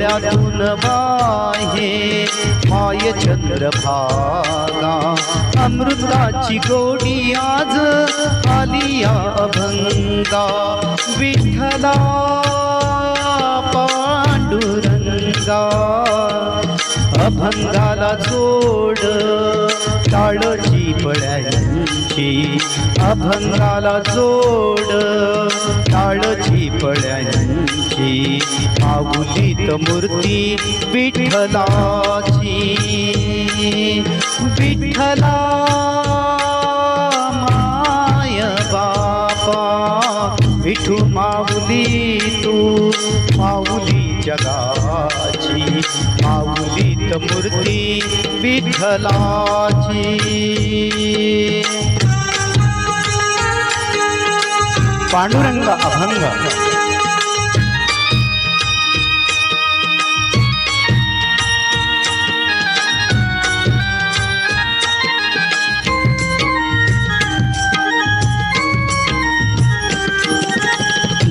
डोळ्यातून वाहे माय चंद्रभागा. अमृताची गोडी आज आली अभंगा. विठ्ठला पांडुरंगा. अभंगाला जोड टाळची पळ्यांची. अभंगाला जोड टाळची पळ्यांची. माऊलीत मूर्ती विठ्ठलाची. विठ्ठला माय बापा विठू माऊली तू माऊली जगाची. माऊलीत मूर्ती विठ्ठलाची. पांडुरंग अभंग.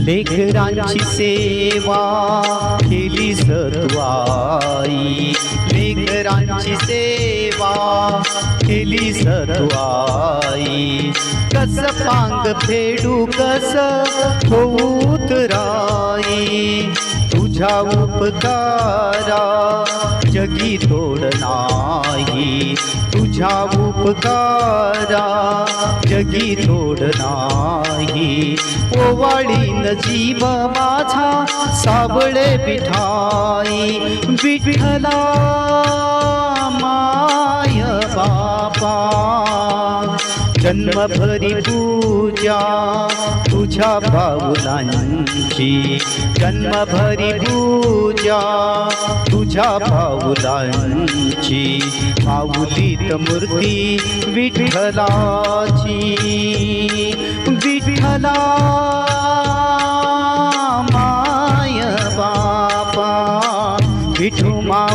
लेकरांची सेवा केली सत्वाई लेकरांची सेवा केली सत्वाई कस पांग फेडू कस होऊत राई. तुझ्या उपकारा जगी तोड तुझ्या उपकारा जगी तोड नाही. ओवाळीन जीव माझा साबळे पिठाई. विठला माय बापा जन्मभरी पूजा तुझ्या भावनांची जन्मभरी पूजा तुझ्या भावनांची माऊलीत मूर्ती विठ्ठलाची विठ्ठला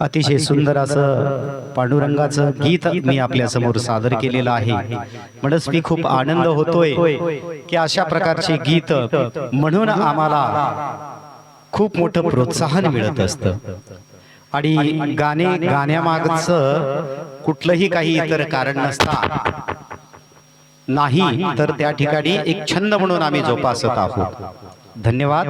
अतिशय सुंदर असं पांडुरंगाचं गीत मी आपल्यासमोर सादर केलेलं आहे. म्हणूनच मी खूप आनंद होतोय की अशा प्रकारचे गीत म्हणून आम्हाला खूप मोठं प्रोत्साहन मिळत असतं. आणि गाणे गाण्यामागचं कुठलंही काही इतर कारण नसता. नाही तर त्या ठिकाणी एक छंद म्हणून आम्ही जोपासत आहोत. धन्यवाद.